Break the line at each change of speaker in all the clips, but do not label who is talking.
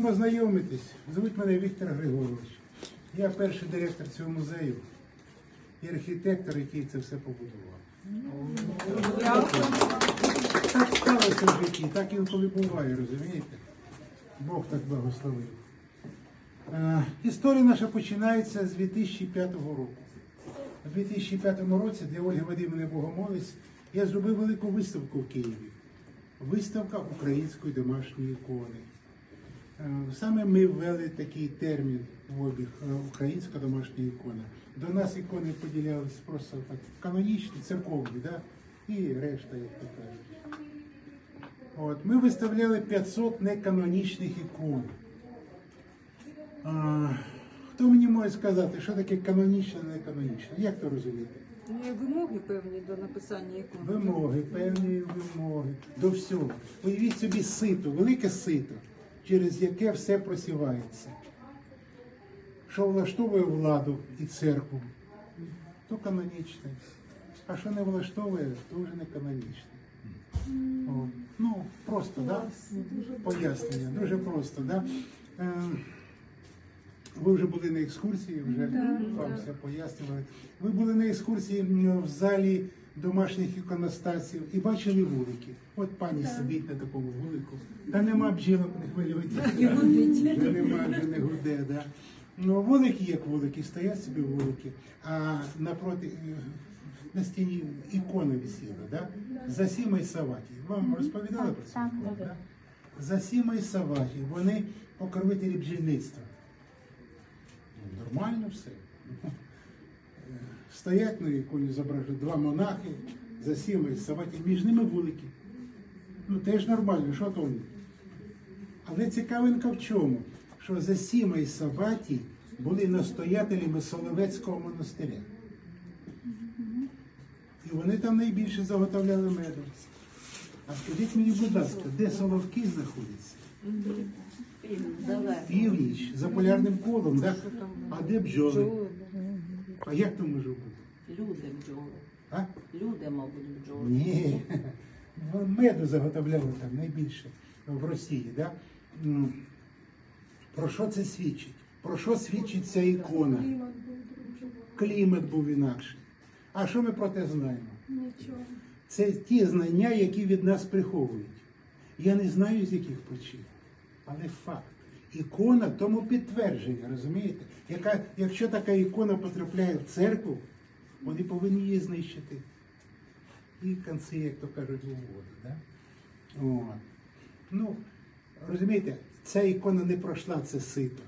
Можемо знайомитись. Звуть мене Віктор Григорович. Я перший директор цього музею і архітектор, який це все побудував. Так сталося в житті, так інколи буває, розумієте? Бог так благословив. Е, історія наша починається з 2005 року. У 2005 році для Ольги Вадимівни Богомолець я зробив велику виставку в Києві. Виставка української домашньої ікони. Е, Саме ми ввели такий термін в обіг е, українська домашня ікона. До нас ікони поділялись просто так канонічні, церковні, да? і решта, як то кажуть. От, ми виставляли 500 неканонічних ікон. А, хто мені може сказати, що таке канонічне, неканонічне? Як то розуміти?
Є вимоги певні до написання ікон.
Вимоги, певні вимоги до всього. Уявіть собі сито, велике сито, через яке все просівається. Що влаштовує владу і церкву, то канонічне. А що не влаштовує, то вже не канонічне. О, ну, просто, да? Пояснення, дуже просто, да? Е, ви вже були на екскурсії, вже вам все пояснювали. Ви були на екскурсії в залі домашніх іконостасів і бачили вулики. От пані сидить на такому вулику. Та нема бджілок, не хвилюйтеся. Вже нема, вже не гуде, да. Ну, вулики як вулики, стоять собі вулики, а напроти е, на стіні ікона висіла, да? Засіма і Саваті. Вам розповідали про це? Да? Засіма і Саваті, вони покровителі бджільництва. Ну, Нормально все. Стоять на іконі зображені два монахи, Засіма і Саваті, між ними вулики. Ну теж нормально, що то? вони? Але цікавинка в чому? Що Засіма і Саваті були настоятелями Соловецького монастиря. І вони там найбільше заготовляли меду. А скажіть мені, будь ласка, де Соловки знаходяться? Північ, за полярним колом, так? А де бджоли? А як то може бути?
Люди бджоли.
А?
Люди, мабуть, бджоли.
Ні. Ну, Меду заготовляли там найбільше в Росії. Да? Про що це свідчить? Про що свідчить ця ікона? Клімат був інакший. А що ми про те знаємо?
Нічого.
Це ті знання, які від нас приховують. Я не знаю з яких причин, але факт. Ікона тому підтвердження, розумієте? Яка, якщо така ікона потрапляє в церкву, вони повинні її знищити. І конці, як то кажуть, у воду. Да? От. Ну, розумієте, ця ікона не пройшла це сито.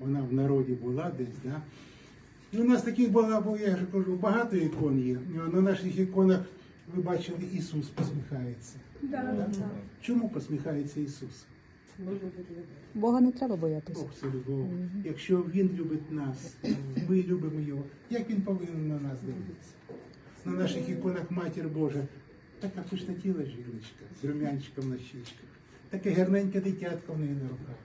Вона в народі була десь, да? І у нас таких було, бо я ж кажу, багато ікон є. На наших іконах ви бачили, Ісус посміхається.
Да,
Да?
да.
Чому посміхається Ісус?
Бога не треба боятися.
Бог це любов. Якщо Він любить нас, ми любимо Його, як Він повинен на нас дивитися? На наших іконах Матір Божа, така пишнотіла жіночка з рум'янчиком на щічках, таке гарненьке дитятко в неї на руках.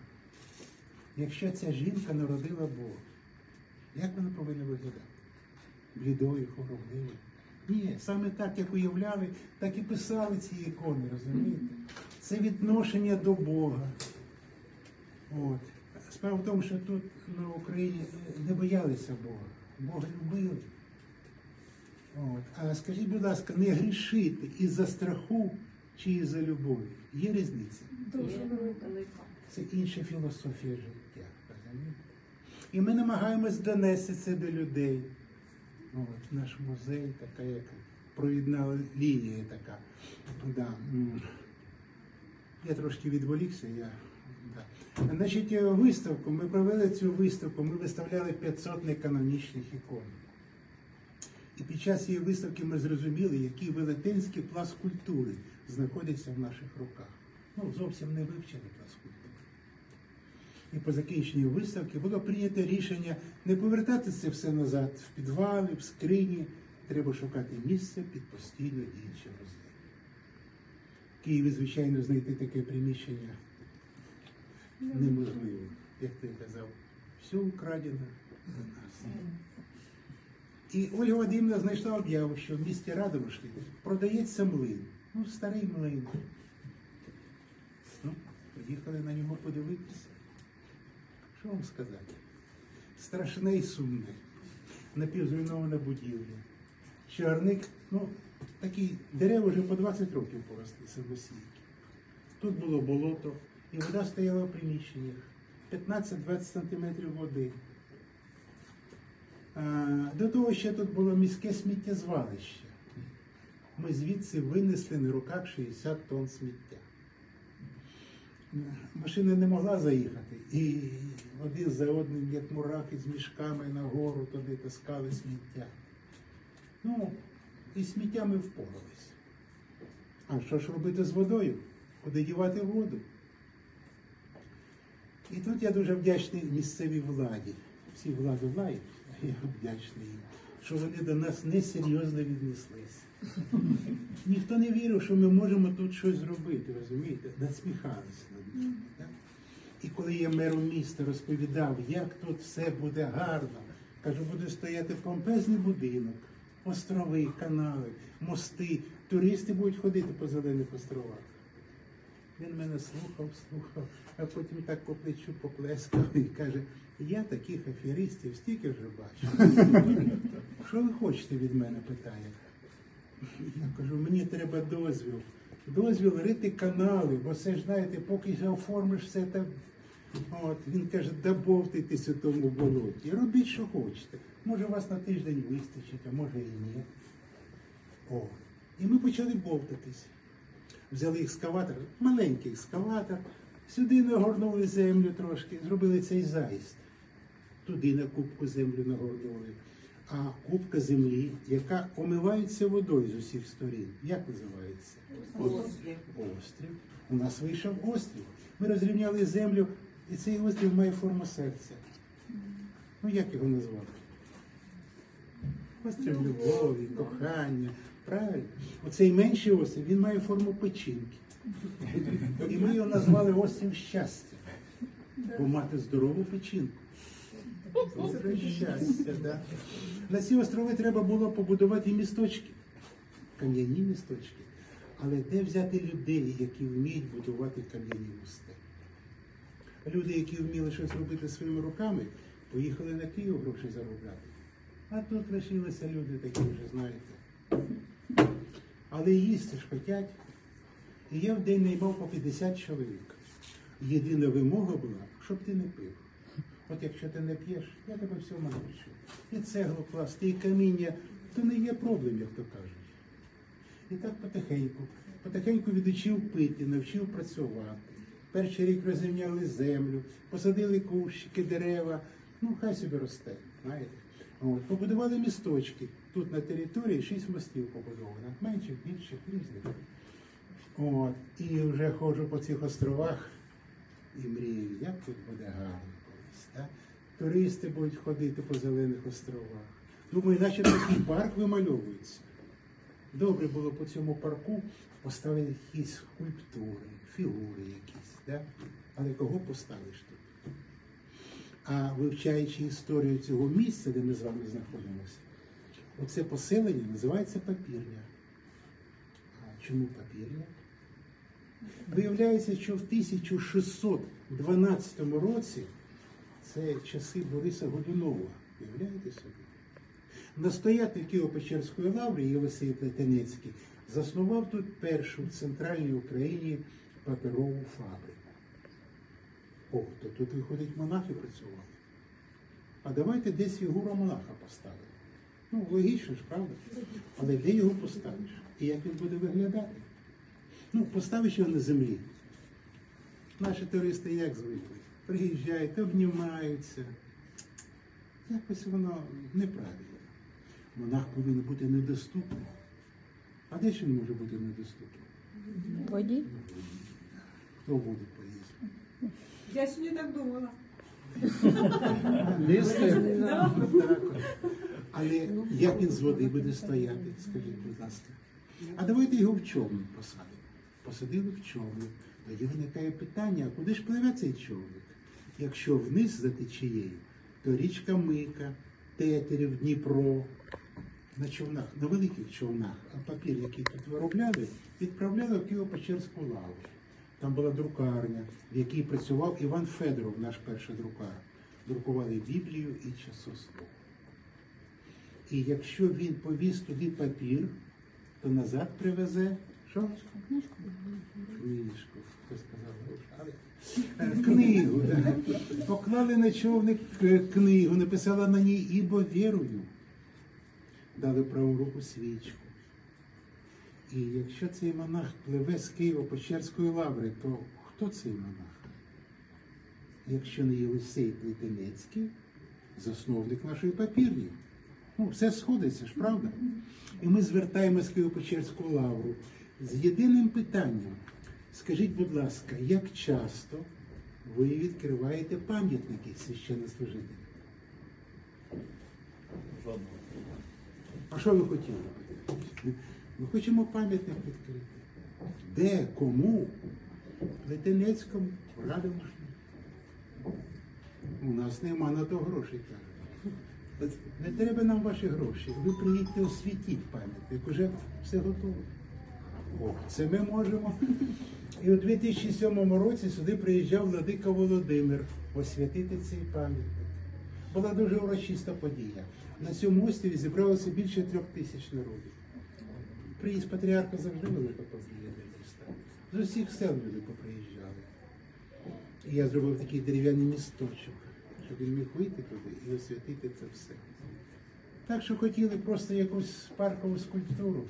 Якщо ця жінка народила Бога, як вона повинна виглядати? Блідою, хоробливою. Ні, саме так, як уявляли, так і писали ці ікони, розумієте? Це відношення до Бога. От. Справа в тому, що тут на Україні е, не боялися Бога. Бога любили. От. А скажіть, будь ласка, не грішити із-за страху чи із-за любові? Є різниця?
Дуже велика.
Це інша філософія життя. розумієте? І ми намагаємось донести це до людей. От, наш музей, така як провідна лінія така. Да. Я трошки відволікся. Я, да. Значить, е, виставку, ми провели цю виставку, ми виставляли 500 неканонічних ікон. І під час її виставки ми зрозуміли, який велетенський пласт культури знаходиться в наших руках. Ну, зовсім не вивчений пласт культури. І по закінченню виставки було прийнято рішення не повертати це все назад в підвали, в скрині. Треба шукати місце під постійно діючим музеєм. Києві, звичайно, знайти таке приміщення неможливо. Як ти казав, все украдено до нас. І Ольга Вадимівна знайшла об'яву, що в місті Радомишлі продається млин. Ну, старий млин. Ну, Поїхали на нього подивитися. Що вам сказати? Страшне і сумне. Напівзруйнована будівля. Чарник, ну, такі дерева вже по 20 років поросли самосійки. Тут було болото, і вода стояла в приміщеннях. 15-20 сантиметрів води. До того ще тут було міське сміттєзвалище. Ми звідси винесли на руках 60 тонн сміття. Машина не могла заїхати. І один за одним, як мурахи з мішками нагору туди таскали сміття. Ну, і з сміття ми впоралися. А що ж робити з водою? Куди дівати воду? І тут я дуже вдячний місцевій владі. Всі владу лають, а я вдячний їм, що вони до нас несерйозно віднеслися. Ніхто не вірив, що ми можемо тут щось зробити, розумієте? Насміхалися над нами. І коли я мером міста розповідав, як тут все буде гарно, кажу, буде стояти помпезний будинок, острови, канали, мости, туристи будуть ходити по зелених островах. Він мене слухав, слухав, а потім так по плечу поплескав і каже, я таких аферистів стільки вже бачу. Що ви хочете від мене? питає. Я кажу, мені треба дозвіл. Дозвіл рити канали, бо це ж знаєте, поки оформиш все так. От, він каже, да бовтайтесь у тому болоті. Робіть, що хочете. Може, вас на тиждень вистачить, а може і ні. О. І ми почали бовтатись. Взяли екскаватор, маленький екскаватор, сюди нагорнули землю трошки, зробили цей заїзд. Туди на кубку землю нагорнули. А кубка землі, яка омивається водою з усіх сторін. Як називається?
Острів.
Острів. У нас вийшов острів. Ми розрівняли землю, і цей острів має форму серця. Ну як його назвати? Острів любові, кохання. Правильно? Оцей менший острів, він має форму печінки. І ми його назвали острів щастя. Бо мати здорову печінку. Острів щастя, да. На ці острови треба було побудувати місточки, кам'яні місточки. Але де взяти людей, які вміють будувати кам'яні мости? Люди, які вміли щось робити своїми руками, поїхали на Київ гроші заробляти. А тут лишилися люди такі вже, знаєте. Але їсти ж хотять. І я в день наймав по 50 чоловік. Єдина вимога була, щоб ти не пив. От якщо ти не п'єш, я тебе всьому навчу. І цеглу класти, і каміння, то не є проблем, як то кажуть. І так потихеньку, потихеньку відучив пити, навчив працювати. Перший рік розрівняли землю, посадили кущики, дерева. Ну, хай собі росте, знаєте. От, побудували місточки. Тут на території шість мостів побудовано, менших, більших, різних. От, і вже ходжу по цих островах і мрію, як тут буде гарно колись. Так? Туристи будуть ходити по зелених островах. Думаю, наче такий парк вимальовується. Добре було по цьому парку поставити якісь скульптури, фігури якісь. Да? Але кого поставиш тут? А вивчаючи історію цього місця, де ми з вами знаходимося, оце поселення називається папірня. А чому папірня? Виявляється, що в 1612 році це часи Бориса Годунова. Уявляєте собі? Настоятель Києво-Печерської лаври Єлисей Плетенецький заснував тут першу в центральній Україні паперову фабрику. О, то тут, виходить, монахи працювали. А давайте десь фігуру монаха поставимо. Ну, логічно ж, правда? Але де його поставиш? І як він буде виглядати? Ну, поставиш його на землі. Наші туристи як звикли? Приїжджають, обнімаються. Якось воно неправильно. Монах повинен бути недоступним. А де ж він може бути недоступним?
Воді.
Хто в воду поліз?
Я сьогодні так думала.
Лізти? Але як він з води буде стояти, скажіть, будь ласка. А давайте його в човник посадимо. Посадили в човник. Тоді виникає питання, а куди ж пливе цей човник? Якщо вниз за течією, то річка Мика, Тетерів, Дніпро, на човнах, на великих човнах, а папір, який тут виробляли, відправляли в Києво-Печерську лаву. Там була друкарня, в якій працював Іван Федоров, наш перший друкар. Друкували Біблію і часослов. І якщо він повіз туди папір, то назад привезе що? Книжку. Хто сказав е, книгу. Поклали на човник е, книгу, написала на ній ібо вірую. Дали праву руку свічку. І якщо цей монах пливе з Києва Печерської лаври, то хто цей монах? Якщо не Єлисей Плетенецький, засновник нашої папірні. Ну, все сходиться ж, правда? І ми звертаємось в Києво-Печерську лавру з єдиним питанням. Скажіть, будь ласка, як часто ви відкриваєте пам'ятники священнослужителям? А що ви хотіли? Ми хочемо пам'ятник відкрити. Де, кому? Летенецькому, Радонежному. У нас нема на то грошей, кажуть. Не треба нам ваші гроші. Ви приїдьте освітіть пам'ятник, уже все готово. О, це ми можемо. І у 2007 році сюди приїжджав Владика Володимир освятити цей пам'ятник. Була дуже урочиста подія. На цьому острові зібралося більше трьох тисяч народів. Приїзд патріарха завжди велика міста. З усіх сел люди поприїжджали. І я зробив такий дерев'яний місточок, щоб він міг вийти туди і освятити це все. Так що хотіли просто якусь паркову скульптуру,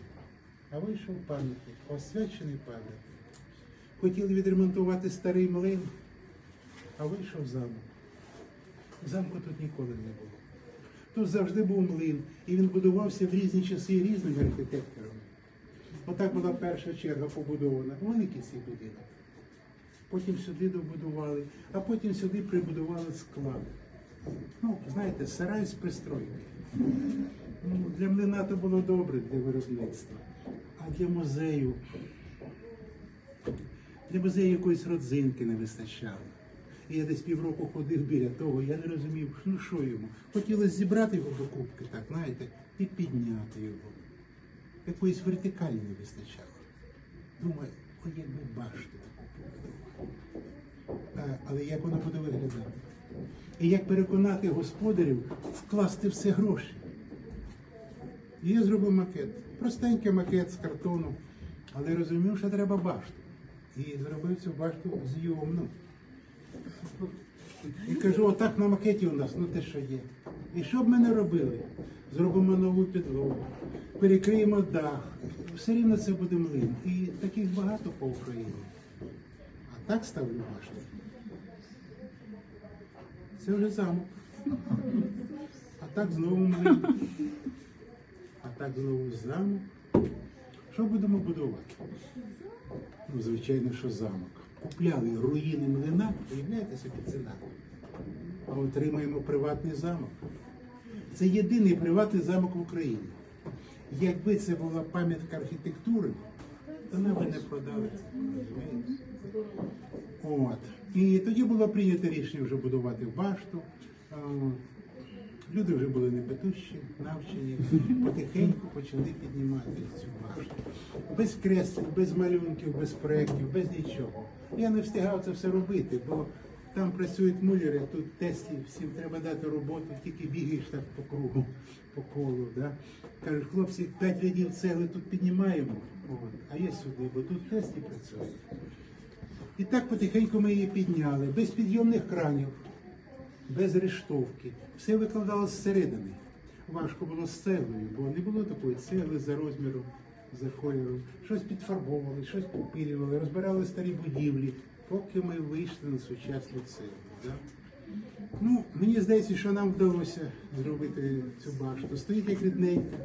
а вийшов пам'ятник, освячений пам'ятник. Хотіли відремонтувати старий млин, а вийшов замок. Замку тут ніколи не було. Тут завжди був млин, і він будувався в різні часи різними архітекторами. Отак була перша черга побудована. Великий цей будинок. Потім сюди добудували, а потім сюди прибудували склад. Ну, знаєте, сарай з пристройки. Ну, для млина то було добре для виробництва. А для музею, для музею якоїсь родзинки не вистачало. І я десь півроку ходив біля того, я не розумів, ну що йому. Хотілося зібрати його до кубки, так, знаєте, і підняти його. Якоїсь вертикалі не вистачало. Думаю, ой, якби башту таку побудувати. Але як воно буде виглядати? І як переконати господарів вкласти все гроші? І я зробив макет. Простенький макет з картону, але розумів, що треба башту. І зробив цю башту зйомну. І кажу, отак на макеті у нас, ну те, що є. І що б ми не робили? Зробимо нову підлогу, перекриємо дах. Все рівно це буде млин. І таких багато по Україні. А так ставлю башту. Це вже замок. А так знову млин. А так знову замок. Що будемо будувати? Ну, звичайно, що замок. Купляли руїни млина, уявляєте собі ціна. А отримаємо приватний замок. Це єдиний приватний замок в Україні. Якби це була пам'ятка архітектури, то нам би не продали. От. І тоді було прийнято рішення вже будувати башту. Люди вже були непетущі, навчені, потихеньку почали піднімати цю башту. Без креслень, без малюнків, без проєктів, без нічого. Я не встигав це все робити, бо там працюють муляри, тут тесті, всім треба дати роботу, тільки бігаєш так по кругу, по колу. Да? Кажуть, хлопці, п'ять рядів цегли тут піднімаємо, а я сюди, бо тут тесті працюють. І так потихеньку ми її підняли, без підйомних кранів, без рештовки. Все викладалося зсередини. Важко було з цеглою, бо не було такої цегли за розміром, за кольором. Щось підфарбовували, щось попілювали, розбирали старі будівлі, поки ми вийшли на сучасну цеглу. Да? Ну, мені здається, що нам вдалося зробити цю башту. Стоїть як рідненька.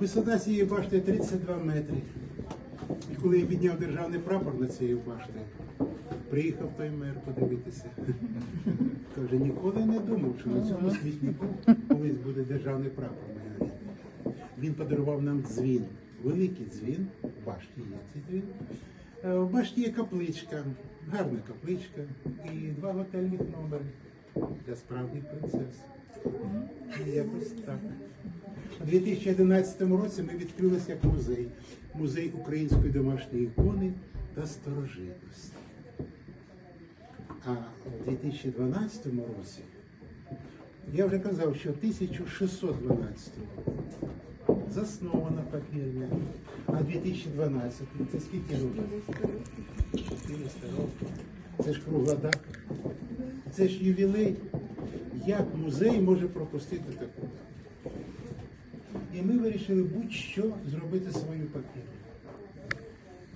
Висота цієї башти 32 метри. І коли я підняв державний прапор на цією баштою, приїхав той мер подивитися. Каже, ніколи не думав, що на цьому смітнику колись буде державний прапор. Він подарував нам дзвін, великий дзвін, башті є цей дзвін. Е, В башті є капличка, гарна капличка і два готельних номери для справжніх принцес. І якось так. У 2011 році ми відкрилися як музей. Музей української домашньої ікони та старожитності. А в 2012 році я вже казав, що 1612 заснована папірня, а 2012 це скільки років? 400 років. Це ж кругла дата. Це ж ювілей. Як музей може пропустити таку дату? І ми вирішили будь-що зробити свою папірню.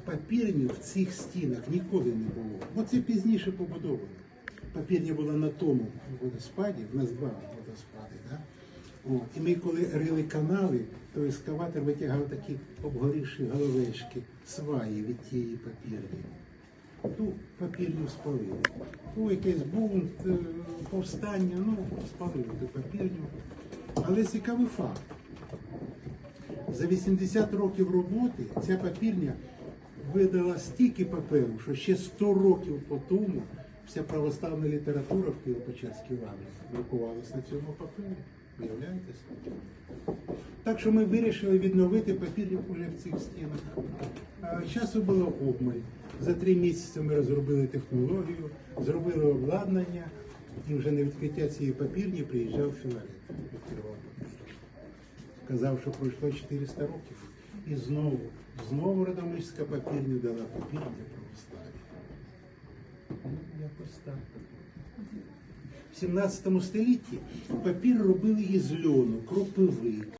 Папірні в цих стінах ніколи не було. Бо це пізніше побудовано. Папірня була на тому водоспаді, в нас два водоспади. Да? І ми коли рили канали, то ескаватор витягав такі обгорівші головешки, сваї від тієї папірні. Ту папірню спалили. Ну, якийсь бунт, е, повстання, ну, спалили ту папірню. Але цікавий факт. За 80 років роботи ця папірня видала стільки паперу, що ще 100 років по тому вся православна література в Києво-Печерській лаврі на цьому папері. Уявляєте собі? Так що ми вирішили відновити папірню вже в цих стінах. Часу було обмаль. За три місяці ми розробили технологію, зробили обладнання, і вже на відкриття цієї папірні приїжджав Філарет, відкривав папір. Казав, що пройшло 400 років. І знову, знову Радомиська папірня дала папірня православ'я. Ну, якось так. В 17 столітті папір робили із льону, кропиви,